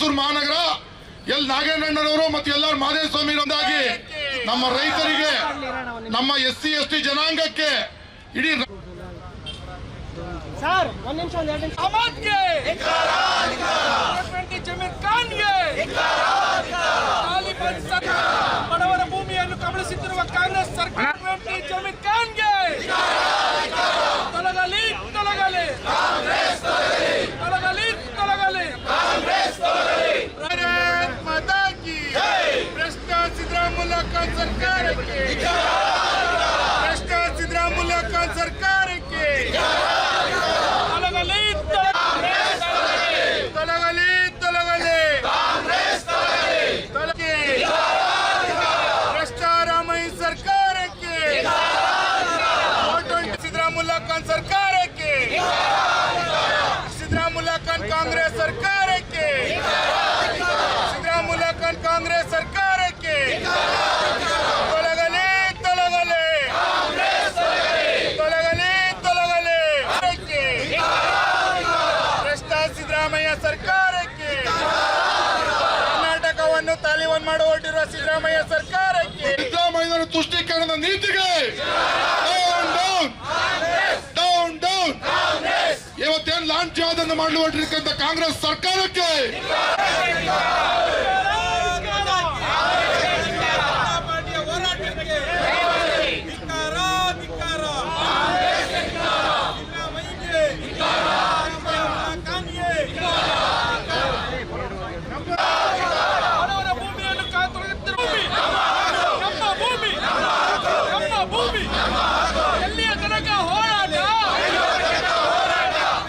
ಮೈಸೂರು ಮಹಾನಗರ ಎಲ್ ನಾಗೇಂದ್ರಣ್ಣನವರು ಮತ್ತು ಎಲ್ಲಾರು ಮಹದೇವ ಸ್ವಾಮಿ ಒಂದಾಗಿ ನಮ್ಮ ರೈತರಿಗೆ ನಮ್ಮ ಎಸ್ ಸಿ ಎಸ್ ಟಿ ಜನಾಂಗಕ್ಕೆ ಇಡೀ ಬಡವರ ಭೂಮಿಯನ್ನು ಕಬಳಿಸುತ್ತಿರುವ ಕಾಂಗ್ರೆಸ್ ಸರ್ಕಾರ ಟ್ವೆಂಟಿ ಜಮೀರ್ ಖಾನ್ಗೆ ತೊಲಗಲಿ ತೊಲಗಲಿ ತೊಲಗಲಿ ತೊಲಗಲಿ ಭಾರತ್ ಮಾತಾ ಕಿ ಭ್ರಷ್ಟ ಸಿದ್ದರಾಮುಲ್ಲ ಖಾನ್ ಸರ್ಕಾರಕ್ಕೆ ಭ್ರಷ್ಟ ಸಿದ್ದರಾಮುಲ್ಲ ಖಾನ್ ಸರ್ಕಾರಕ್ಕೆ ತೊಲಗಲಿ ತೊಲಗಲಿ ತೊಲಗಲಿ ತೊಲಗಿ ಭ್ರಷ್ಟ ರಾಮಯ್ಯ ಸರ್ಕಾರಕ್ಕೆ ಓಟು ಸಿದ್ದರಾಮುಲ್ಲಾ ಖಾನ್ ಸರ್ಕಾರಕ್ಕೆ. ಸಿದ್ದರಾಮುಲ್ಲಾ ಖಾನ್ ಕಾಂಗ್ರೆಸ್ ಸರ್ಕಾರಕ್ಕೆ. ಸಿದ್ದರಾಮುಲ್ಲಾ ಖಾನ್ ಕಾಂಗ್ರೆಸ್ ಸರ್ಕಾರಕ್ಕೆ. ತೊಲಗಲಿ ತೊಲಗಲಿ. ಸಿದ್ದರಾಮಯ್ಯ ಸರ್ಕಾರಕ್ಕೆ. ಕರ್ನಾಟಕವನ್ನು ತಾಲಿಬಾನ್ ಮಾಡಿ ಸಿದ್ದರಾಮಯ್ಯ ಸರ್ಕಾರಕ್ಕೆ. ಸಿದ್ದರಾಮಯ್ಯನವರ ತುಷ್ಟೀಕರಣದ ನೀತಿಗೆ ಹೊರಟಿರ್ತಕ್ಕಂಥ ಕಾಂಗ್ರೆಸ್ ಸರ್ಕಾರಕ್ಕೆ ಬಡವರ ಭೂಮಿಯನ್ನು ಕಾತೊರೆಯುತ್ತಿರುವ ಭೂಮಿ ನಮ್ಮ ಭೂಮಿ ನಮ್ಮ ಭೂಮಿ ಎಲ್ಲಿಯ ತನಕ ಹೋರಾಟ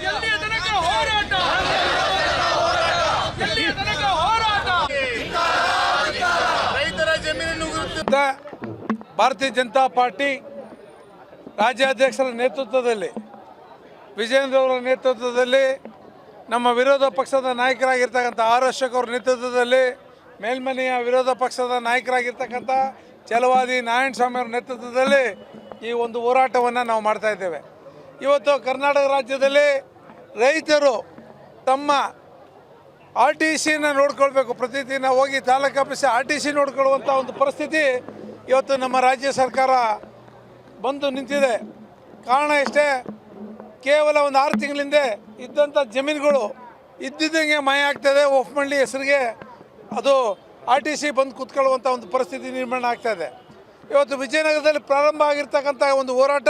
ಎಲ್ಲಿಯ ತನಕ ಹೋರಾಟ ಎಲ್ಲಿಯ ತನಕ ಹೋರಾಟ ರೈತರ ಜಮೀನನ್ನು ವಿರುದ್ಧ ಭಾರತೀಯ ಜನತಾ ಪಾರ್ಟಿ ರಾಜ್ಯಾಧ್ಯಕ್ಷರ ನೇತೃತ್ವದಲ್ಲಿ ವಿಜೇಂದ್ರ ಅವರ ನೇತೃತ್ವದಲ್ಲಿ, ನಮ್ಮ ವಿರೋಧ ಪಕ್ಷದ ನಾಯಕರಾಗಿರ್ತಕ್ಕಂಥ ಆರ್ ಅಶೋಕ್ ಅವರ ನೇತೃತ್ವದಲ್ಲಿ, ಮೇಲ್ಮನೆಯ ವಿರೋಧ ಪಕ್ಷದ ನಾಯಕರಾಗಿರ್ತಕ್ಕಂಥ ಚಲವಾದಿ ನಾರಾಯಣ ಸ್ವಾಮಿ ಅವರ ನೇತೃತ್ವದಲ್ಲಿ ಈ ಒಂದು ಹೋರಾಟವನ್ನು ನಾವು ಮಾಡ್ತಾ ಇದ್ದೇವೆ. ಇವತ್ತು ಕರ್ನಾಟಕ ರಾಜ್ಯದಲ್ಲಿ ರೈತರು ತಮ್ಮ ಆರ್ ಟಿ ಸಿನ ನೋಡ್ಕೊಳ್ಬೇಕು. ಪ್ರತಿದಿನ ಹೋಗಿ taluk office R T C ನೋಡ್ಕೊಳ್ಳುವಂಥ ಒಂದು ಪರಿಸ್ಥಿತಿ ಇವತ್ತು ನಮ್ಮ ರಾಜ್ಯ ಸರ್ಕಾರ ಬಂದು ನಿಂತಿದೆ. ಕಾರಣ ಇಷ್ಟೇ, ಕೇವಲ ಒಂದು ಆರು ತಿಂಗಳಿಂದೆ ಇದ್ದಂಥ ಜಮೀನುಗಳು ಇದ್ದಿದ್ದಂಗೆ ಮಾಯ ಆಗ್ತದೆ. ಒಫ್ಮಳ್ಳಿ ಹೆಸರಿಗೆ ಅದು ಆರ್ ಟಿ ಸಿ ಬಂದು ಕೂತ್ಕೊಳ್ಳುವಂಥ ಒಂದು ಪರಿಸ್ಥಿತಿ ನಿರ್ಮಾಣ ಆಗ್ತಾ ಇದೆ. ಇವತ್ತು ವಿಜಯನಗರದಲ್ಲಿ ಪ್ರಾರಂಭ ಆಗಿರ್ತಕ್ಕಂಥ ಒಂದು ಹೋರಾಟ,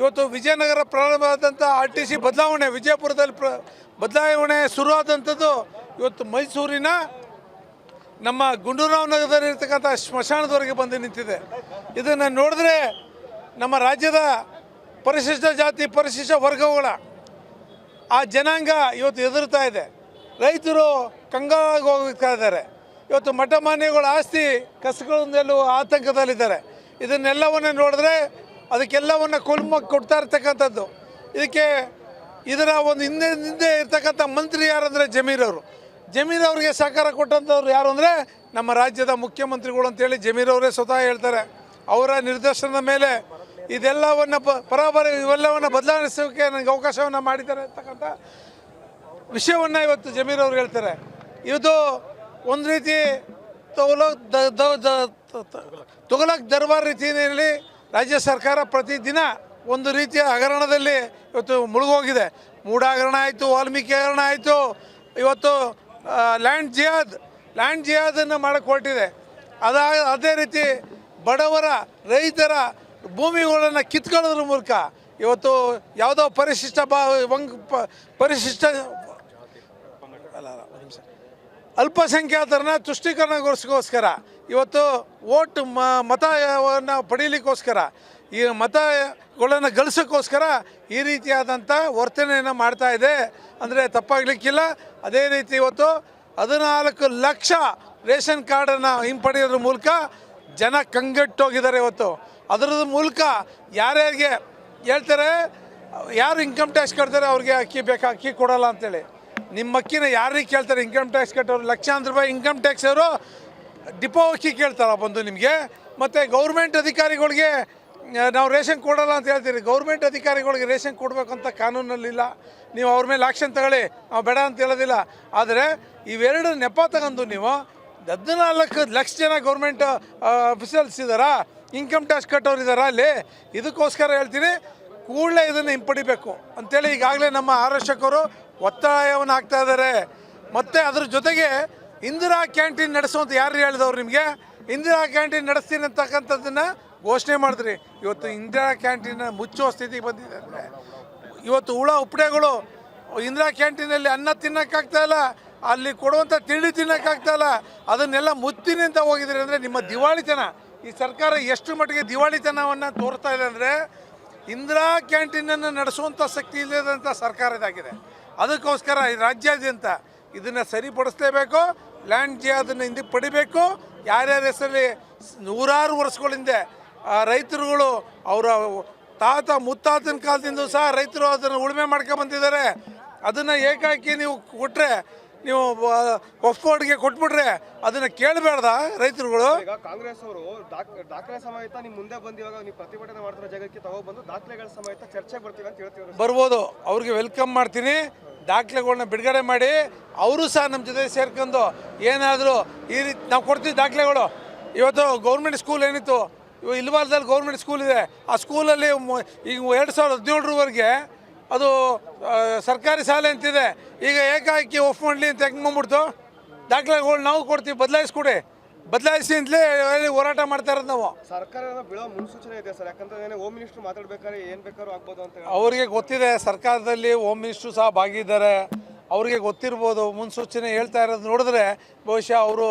ಇವತ್ತು ವಿಜಯನಗರ ಪ್ರಾರಂಭ ಆದಂಥ ಆರ್ ಟಿ ಸಿ ಬದಲಾವಣೆ, ವಿಜಯಪುರದಲ್ಲಿ ಪ್ರ, ಬದಲಾವಣೆ ಶುರುವಾದಂಥದ್ದು ಇವತ್ತು ಮೈಸೂರಿನ ನಮ್ಮ ಗುಂಡೂರಾವ್ ನಗರದಲ್ಲಿ ಇರ್ತಕ್ಕಂಥ ಸ್ಮಶಾನದವರೆಗೆ ಬಂದು ನಿಂತಿದೆ. ಇದನ್ನು ನೋಡಿದ್ರೆ ನಮ್ಮ ರಾಜ್ಯದ ಪರಿಶಿಷ್ಟ ಜಾತಿ, ಪರಿಶಿಷ್ಟ ವರ್ಗಗಳ ಆ ಜನಾಂಗ ಇವತ್ತು ಎದುರ್ತಾ ಇದೆ. ರೈತರು ಕಂಗಾಲಾಗಿ ಹೋಗ್ತಾ ಇದ್ದಾರೆ. ಇವತ್ತು ಮಠಮಾನ್ಯಗಳ ಆಸ್ತಿ ಕಸಗಳನ್ನೆಲ್ಲೂ ಆತಂಕದಲ್ಲಿದ್ದಾರೆ. ಇದನ್ನೆಲ್ಲವನ್ನು ನೋಡಿದ್ರೆ ಅದಕ್ಕೆಲ್ಲವನ್ನು ಕೊಲ್ಮ ಕೊಡ್ತಾ ಇರ್ತಕ್ಕಂಥದ್ದು. ಇದಕ್ಕೆ ಇದರ ಒಂದು ಹಿಂದೆ ಹಿಂದೆ ಇರ್ತಕ್ಕಂಥ ಮಂತ್ರಿ ಯಾರಂದರೆ ಜಮೀರ್ ಅವರು. ಜಮೀರ್ ಅವರಿಗೆ ಸಹಕಾರ ಕೊಟ್ಟಂಥವ್ರು ಯಾರು ಅಂದರೆ ನಮ್ಮ ರಾಜ್ಯದ ಮುಖ್ಯಮಂತ್ರಿಗಳು ಅಂತೇಳಿ ಜಮೀರ್ ಅವರೇ ಸ್ವತಃ ಹೇಳ್ತಾರೆ. ಅವರ ನಿರ್ದೇಶನದ ಮೇಲೆ ಇದೆಲ್ಲವನ್ನು ಪರಾಬರಿ ಇವೆಲ್ಲವನ್ನು ಬದಲಾಯಿಸೋಕೆ ನನಗೆ ಅವಕಾಶವನ್ನು ಮಾಡಿದ್ದಾರೆ ಅಂತಕ್ಕಂಥ ವಿಷಯವನ್ನು ಇವತ್ತು ಜಮೀರ್ ಅವರು ಹೇಳ್ತಾರೆ. ಇದು ಒಂದು ರೀತಿ ತೊಗಲಕ್ ದ, ದ- ದ- ತ- ತ- ತುಘಲಕ್ ದರ್ಬಾರ್ ರೀತಿಯಲ್ಲಿ ರಾಜ್ಯ ಸರ್ಕಾರ ಪ್ರತಿದಿನ ಒಂದು ರೀತಿಯ ಹಗರಣದಲ್ಲಿ ಇವತ್ತು ಮುಳುಗೋಗಿದೆ. ಮೂಡ ಹಗರಣ ಆಯಿತು, ವಾಲ್ಮೀಕಿ ಹಗರಣ ಆಯಿತು. ಇವತ್ತು ಲ್ಯಾಂಡ್ ಜಿಯಾದ್ ಲ್ಯಾಂಡ್ ಜಿಯಾದನ್ನು ಮಾಡಕ್ಕೆ ಹೊರಟಿದೆ ಅದ, ಅದೇ ರೀತಿ ಬಡವರ, ರೈತರ ಭೂಮಿಗಳನ್ನು ಕಿತ್ಕೊಳ್ಳೋದ್ರ ಮೂಲಕ ಇವತ್ತು ಯಾವುದೋ ಪರಿಶಿಷ್ಟ ಬಾ ವಂಗ್ ಪ- ಪರಿಶಿಷ್ಟ. ಅಲ್ಪಸಂಖ್ಯಾತರನ್ನ ತುಷ್ಟೀಕರಣಗೋಸ್ಕರ ಇವತ್ತು ಓಟ್ ಮ ಮತವನ್ನು ಪಡೀಲಿಕ್ಕೋಸ್ಕರ, ಈ ಮತಗಳನ್ನು ಗಳಿಸೋಕ್ಕೋಸ್ಕರ ಈ ರೀತಿಯಾದಂಥ ವರ್ತನೆಯನ್ನು ಮಾಡ್ತಾ ಇದೆ. ಅಂದರೆ ತಪ್ಪಾಗಲಿಕ್ಕಿಲ್ಲ. ಅದೇ ರೀತಿ ಇವತ್ತು ಹದಿನಾಲ್ಕು ಲಕ್ಷ ರೇಷನ್ ಕಾರ್ಡನ್ನು ಹಿಂಪಡೆಯೋದ್ರ ಮೂಲಕ ಜನ ಕಂಗೆಟ್ಟೋಗಿದ್ದಾರೆ ಇವತ್ತು. ಅದರ ಮೂಲಕ ಯಾರ್ಯಾರಿಗೆ ಹೇಳ್ತಾರೆ, ಯಾರು ಇನ್ಕಮ್ ಟ್ಯಾಕ್ಸ್ ಕಟ್ತಾರೆ ಅವ್ರಿಗೆ ಅಕ್ಕಿ ಬೇಕಾ, ಅಕ್ಕಿ ಕೊಡೋಲ್ಲ ಅಂತೇಳಿ. ನಿಮ್ಮ ಅಕ್ಕಿನ ಯಾರಿಗೆ ಕೇಳ್ತಾರೆ ಇನ್ಕಮ್ ಟ್ಯಾಕ್ಸ್ ಕಟ್ಟೋರು ಲಕ್ಷಾಂತರ ರೂಪಾಯಿ ಇನ್ಕಮ್ ಟ್ಯಾಕ್ಸ್ ಅವರು ಡಿಪೋ ಅಕ್ಕಿ ಕೇಳ್ತಾರ ಬಂದು ನಿಮಗೆ? ಮತ್ತು ಗೌರ್ಮೆಂಟ್ ಅಧಿಕಾರಿಗಳಿಗೆ ನಾವು ರೇಷನ್ ಕೊಡಲ್ಲ ಅಂತ ಹೇಳ್ತೀರಿ. ಗೌರ್ಮೆಂಟ್ ಅಧಿಕಾರಿಗಳಿಗೆ ರೇಷನ್ ಕೊಡಬೇಕಂತ ಕಾನೂನಲ್ಲಿಲ್ಲ ನೀವು ಅವ್ರ ಮೇಲೆ ಆ್ಯಕ್ಷನ್ ತಗೊಳ್ಳಿ. ನಾವು ಬೇಡ ಅಂತ ಹೇಳೋದಿಲ್ಲ. ಆದರೆ ಇವೆರಡು ನೆಪ ತಗೊಂಡು ನೀವು ಹದಿನಾಲ್ಕು ಲಕ್ಷ ಜನ ಗೌರ್ಮೆಂಟ್ ಅಫಿಷಿಯಲ್ಸ್ ಇದ್ದಾರಾ? ಇನ್ಕಮ್ ಟ್ಯಾಕ್ಸ್ ಕಟ್ಟೋರು ಇದ್ದಾರಾ ಅಲ್ಲಿ? ಇದಕ್ಕೋಸ್ಕರ ಹೇಳ್ತೀನಿ, ಕೂಡಲೇ ಇದನ್ನು ಹಿಂಪಡಿಬೇಕು. ಅಂತೇಳಿ ಈಗಾಗಲೇ ನಮ್ಮ ಆರಕ್ಷಕರು ಒತ್ತಾಯವನ್ನು ಹಾಕ್ತಾ ಇದ್ದಾರೆ. ಮತ್ತು ಅದ್ರ ಜೊತೆಗೆ ಇಂದಿರಾ ಕ್ಯಾಂಟೀನ್ ನಡೆಸುವಂತ ಯಾರು ಹೇಳಿದವ್ರು ನಿಮಗೆ? ಇಂದಿರಾ ಕ್ಯಾಂಟೀನ್ ನಡೆಸ್ತೀನಿ ಅಂತಕ್ಕಂಥದ್ದನ್ನು ಘೋಷಣೆ ಮಾಡಿದ್ರಿ. ಇವತ್ತು ಇಂದಿರಾ ಕ್ಯಾಂಟೀನ್ ಮುಚ್ಚುವ ಸ್ಥಿತಿಗೆ ಬಂದಿದೆ ಅಂದರೆ, ಇವತ್ತು ಹುಳ ಉಪ್ಪಡೆಗಳು ಇಂದಿರಾ ಕ್ಯಾಂಟೀನಲ್ಲಿ ಅನ್ನ ತಿನ್ನೋಕ್ಕಾಗ್ತಾಯಿಲ್ಲ ಅಲ್ಲಿ ಕೊಡುವಂಥ ತಿಂಡಿ ತಿನ್ನೋಕ್ಕಾಗ್ತಾಯಿಲ್ಲ ಅದನ್ನೆಲ್ಲ ಮುತ್ತಿನಿಂದ ಅಂತ ಹೋಗಿದ್ರಿ ಅಂದರೆ ನಿಮ್ಮ ದಿವಾಳಿತನ. ಈ ಸರ್ಕಾರ ಎಷ್ಟು ಮಟ್ಟಿಗೆ ದಿವಾಳಿತನವನ್ನು ತೋರ್ತಾ ಇದೆ ಅಂದರೆ, ಇಂದಿರಾ ಕ್ಯಾಂಟೀನನ್ನು ನಡೆಸುವಂಥ ಶಕ್ತಿ ಇಲ್ಲದಂಥ ಸರ್ಕಾರ ಇದಾಗಿದೆ. ಅದಕ್ಕೋಸ್ಕರ ಈ ರಾಜ್ಯಾದ್ಯಂತ ಇದನ್ನು ಸರಿಪಡಿಸಲೇಬೇಕು. ಲ್ಯಾಂಡ್ ಅದನ್ನು ಹಿಂದೆ ಪಡಿಬೇಕು. ಯಾರ್ಯಾರ ಹೆಸರಲ್ಲಿ ನೂರಾರು ವರ್ಷಗಳಿಂದ ರೈತರುಗಳು ಅವರ ತಾತ ಮುತ್ತಾತನ ಕಾಲದಿಂದ ಸಹ ರೈತರು ಅದನ್ನು ಉಳುಮೆ ಮಾಡ್ಕೊಂಡು ಬಂದಿದ್ದಾರೆ. ಅದನ್ನು ಏಕಾಕಿ ನೀವು ಕೊಟ್ಟರೆ ನೀವು ಒಕ್ಸ್ಫೋರ್ಡ್ಗೆ ಕೊಟ್ಬಿಟ್ರೆ ಅದನ್ನ ಕೇಳಬೇಡ್ದ ರೈತರುಗಳು? ಈಗ ಕಾಂಗ್ರೆಸ್ ಅವರು ದಾಖಲೆ ಸಮೇತ ನಿಮ್ ಮುಂದೆ ಬಂದು ಇವಾಗ ನೀವು ಪ್ರತಿಭಟನೆ ಮಾಡ್ತಿರೋ ಜಾಗಕ್ಕೆ ತಗೊಬಂದು ದಾಖಲೆಗಳ ಸಮೇತ ಚರ್ಚೆಗೆ ಬರ್ತೀವಿ ಅಂತ ಹೇಳ್ತೀವಿ ಬರ್ಬೋದು. ಅವ್ರಿಗೆ ವೆಲ್ಕಮ್ ಮಾಡ್ತೀನಿ. ದಾಖಲೆಗಳನ್ನ ಬಿಡುಗಡೆ ಮಾಡಿ. ಅವರು ಸಹ ನಮ್ಮ ಜೊತೆ ಸೇರ್ಕೊಂಡು ಏನಾದರೂ ಈ ರೀತಿ ನಾವು ಕೊಡ್ತೀವಿ ದಾಖಲೆಗಳು. ಇವತ್ತು ಗೌರ್ಮೆಂಟ್ ಸ್ಕೂಲ್ ಏನಿತ್ತು? ಇವಾಗ ಇಲ್ವಾಲ್ದಲ್ಲಿ ಗೌರ್ಮೆಂಟ್ ಸ್ಕೂಲ್ ಇದೆ. ಆ ಸ್ಕೂಲಲ್ಲಿ ಈಗ ಎರಡು ಸಾವಿರದ ಹದಿನೇಳರವರೆಗೆ ಅದು ಸರ್ಕಾರಿ ಶಾಲೆ ಅಂತಿದೆ. ಈಗ ಏಕಾಏಕಿ ಒಫ್ ಮಾಡಲಿ ಅಂತ ಹೆಂಗೆ ಬಂದ್ಬಿಡ್ತು? ದಾಖಲೆಗಳು ನಾವು ಕೊಡ್ತೀವಿ ಬದಲಾಯಿಸ್ಕೊಡಿ. ಬದಲಾಯಿಸಿ ಅಂತಲೇ ಹೋರಾಟ ಮಾಡ್ತಾ ಇರೋದು ನಾವು. ಸರ್ಕಾರ ಬೀಳೋ ಮುನ್ಸೂಚನೆ ಇದೆ ಸರ್. ಯಾಕಂದ್ರೆ ಹೋಮ್ ಮಿನಿಸ್ಟರ್ ಮಾತಾಡ್ಬೇಕಾದ್ರೆ ಏನು ಬೇಕಾದ್ರೂ ಆಗ್ಬೋದು ಅಂತ ಅವರಿಗೆ ಗೊತ್ತಿದೆ ಸರ್ಕಾರದಲ್ಲಿ ಹೋಮ್ ಮಿನಿಸ್ಟ್ರು ಸಹ ಭಾಗಿದ್ದಾರೆ. ಅವರಿಗೆ ಗೊತ್ತಿರ್ಬೋದು ಮುನ್ಸೂಚನೆ ಹೇಳ್ತಾ ಇರೋದು ನೋಡಿದ್ರೆ ಬಹುಶಃ ಅವರು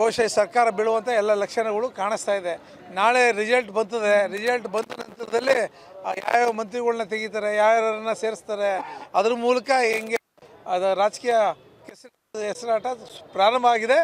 ಬಹುಶಃ ಸರ್ಕಾರ ಬೀಳುವಂಥ ಎಲ್ಲ ಲಕ್ಷಣಗಳು ಕಾಣಿಸ್ತಾ ಇದೆ. ನಾಳೆ ರಿಸಲ್ಟ್ ಬರ್ತದೆ ರಿಸಲ್ಟ್ ಬಂದ ನಂತರದಲ್ಲಿ ಯಾವ್ಯಾವ ಮಂತ್ರಿಗಳನ್ನ ತೆಗಿತಾರೆ, ಯಾರ್ಯಾರನ್ನ ಸೇರಿಸ್ತಾರೆ, ಅದ್ರ ಮೂಲಕ ಹೆಂಗೆ, ಅದು ರಾಜಕೀಯ ಹೆಸರಾಟ ಪ್ರಾರಂಭ ಆಗಿದೆ.